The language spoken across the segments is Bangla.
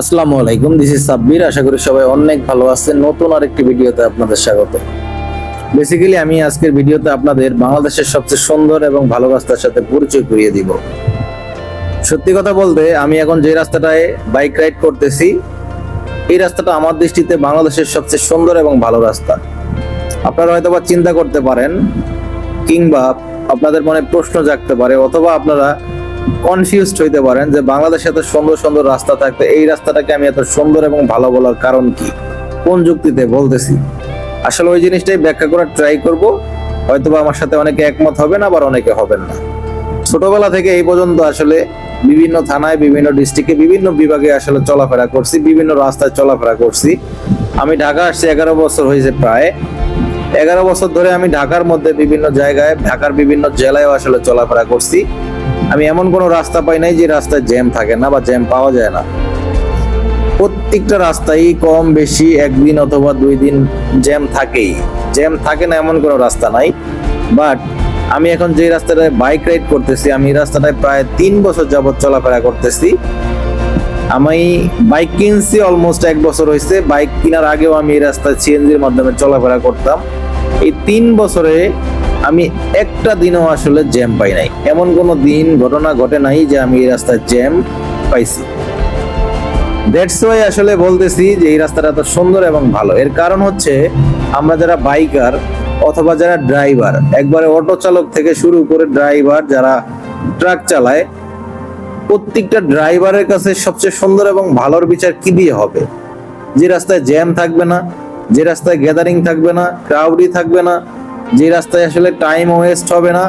আসসালামু আলাইকুম দিস ইজ সাব্বির। আশা করি সবাই অনেক ভালো আছেন। নতুন আরেকটি ভিডিওতে আপনাদের স্বাগত। বেসিক্যালি আমি আজকের ভিডিওতে আপনাদের বাংলাদেশের সবচেয়ে সুন্দর এবং ভালো রাস্তার সাথে পরিচয় করিয়ে দিব। সত্যি কথা বলতে, আমি এখন যে রাস্তাটায় বাইক রাইড করতেছি, এই রাস্তাটা আমার দৃষ্টিতে বাংলাদেশের সবচেয়ে সুন্দর এবং ভালো রাস্তা। আপনারা হয়তোবা চিন্তা করতে পারেন, কিংবা আপনাদের মনে প্রশ্ন জাগতে পারে, অথবা আপনারা কনফিউজড হইতে পারেন যে বাংলাদেশে এত সুন্দর সুন্দর রাস্তা থাকতে এই রাস্তাটাকে আমি এত সুন্দর এবং ভালো বলার কারণ কি? কোন যুক্তিতে বলতেছি? আসলে ওই জিনিসটাই ব্যাখ্যা করার ট্রাই করব। হয়তোবা আমার সাথে অনেকে একমত হবেন, আবার অনেকে হবেন না। ছোটবেলা থেকে এই পর্যন্ত আসলে বিভিন্ন থানায়, বিভিন্ন ডিস্ট্রিক্টে বিভিন্ন বিভাগে আসলে চলাফেরা করছি, বিভিন্ন রাস্তায় চলাফেরা করছি। আমি ঢাকা আসছি এগারো বছর হয়েছে প্রায়। এগারো বছর ধরে আমি ঢাকার মধ্যে বিভিন্ন জায়গায়, ঢাকার বিভিন্ন জেলায় আসলে চলাফেরা করছি। আমি এমন কোনো রাস্তা পাই নাই যে রাস্তায় জ্যাম থাকে না বা জ্যাম পাওয়া যায় না। প্রত্যেকটা রাস্তায় কম বেশি একদিন অথবা দুই দিন জ্যাম থাকেই। জ্যাম থাকে না এমন কোনো রাস্তা নাই। বাট আমি এখন যে রাস্তাটায় বাইক রাইড করতেছি, আমি রাস্তাটায় প্রায় তিন বছর যাবৎ চলাফেরা করতেছি। আমি বাইক কিনছি অলমোস্ট এক বছর হয়েছে বাইক কেনার আগেও আমি এই রাস্তায় সিএনজির মাধ্যমে চলাফেরা করতাম। এই তিন বছরে আমি একটা দিনও আসলে জ্যাম পাই নাই। এমন কোনো দিন, ঘটনা ঘটে নাই যে আমি এই রাস্তায় জ্যাম পাইছি। দ্যাটস ওয়াই আসলে বলতেছি যে এই রাস্তাটা এত সুন্দর এবং ভালো। এর কারণ হচ্ছে আমরা যারা বাইকার অথবা যারা ড্রাইভার একবারে অটো চালক থেকে শুরু করে ড্রাইভার যারা ট্রাক চালায়, প্রত্যেকটা ড্রাইভারের কাছে সবচেয়ে সুন্দর এবং ভালোর বিচার কি দিয়ে হবে? যে রাস্তায় জ্যাম থাকবে না, যে রাস্তায় গ্যাদারিং থাকবে না ক্রাউডি থাকবে না যে রাস্তায় আসলে টাইম ওয়েস্ট হবে না,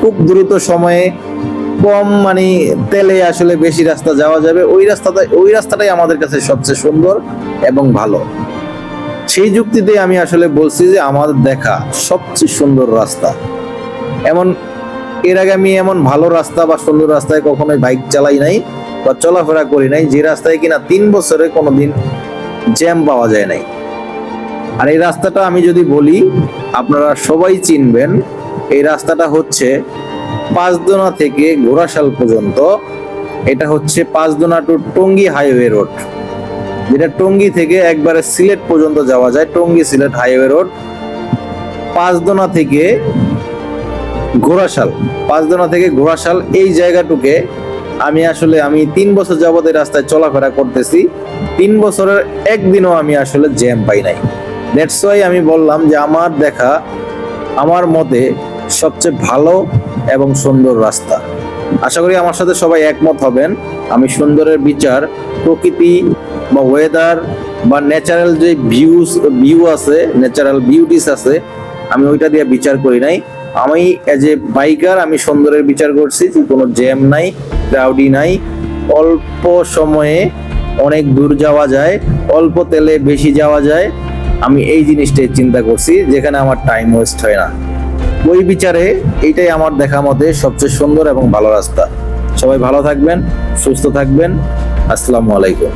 খুব দ্রুত সময়ে কম মানে তেলে আসলে বেশি রাস্তা যাওয়া যাবে। ওই রাস্তাটা, ওই রাস্তাটাই আমাদের কাছে সবচেয়ে সুন্দর এবং ভালো। সেই যুক্তিতে আমি আসলে বলছি যে আমাদের দেখা সবচেয়ে সুন্দর রাস্তা। এমন, এর আগে আমি এমন ভালো রাস্তা বা সুন্দর রাস্তায় কখনোই বাইক চালাই নাই বা চলাফেরা করি নাই, যে রাস্তায় কিনা তিন বছরে কোনোদিন জ্যাম পাওয়া যায় নাই। আর এই রাস্তাটা আমি যদি বলি, আপনারা সবাই চিনবেন, এই রাস্তাটা হচ্ছে পাঁচদোনা থেকে ঘোড়াশাল পর্যন্ত। এটা হচ্ছে Panchdona to Tongi highway road. যেটা টঙ্গী থেকে একবারে সিলেট পর্যন্ত যাওয়া যায়, টঙ্গী সিলেট হাইওয়ে রোড। পাঁচদোনা থেকে ঘোড়াশাল, পাঁচদোনা থেকে ঘোড়াশাল এই জায়গাটুকে আমি আসলে, আমি তিন বছর যাবত এই রাস্তায় চলাফেরা করতেছি। তিন বছরের একদিনও আমি আসলে জ্যাম পাই নাই। দ্যাটস ওয়াই আমি বললাম যে আমার দেখা আমার মতে সবচেয়ে ভালো এবং সুন্দর রাস্তা। আশা করি আমার সাথে সবাই একমত হবেন। আমি সুন্দরের বিচার, প্রকৃতি বা ওয়েদার বা ন্যাচারাল যে ভিউস ভিউ আছে ন্যাচারাল বিউটিস আছে, আমি ওইটা দিয়ে বিচার করি নাই। আমি এজ এ বাইকার আমি সুন্দরের বিচার করছি যে কোনো জ্যাম নাই ক্রাউডি নাই। অল্প সময়ে অনেক দূর যাওয়া যায়, অল্প তেলে বেশি যাওয়া যায় আমি এই জিনিসটাই চিন্তা করছি, যেখানে আমার টাইম ওয়েস্ট হয় না। ওই বিচারে এটাই আমার দেখা মতে সবচেয়ে সুন্দর এবং ভালো রাস্তা। সবাই ভালো থাকবেন, সুস্থ থাকবেন। আসসালামু আলাইকুম।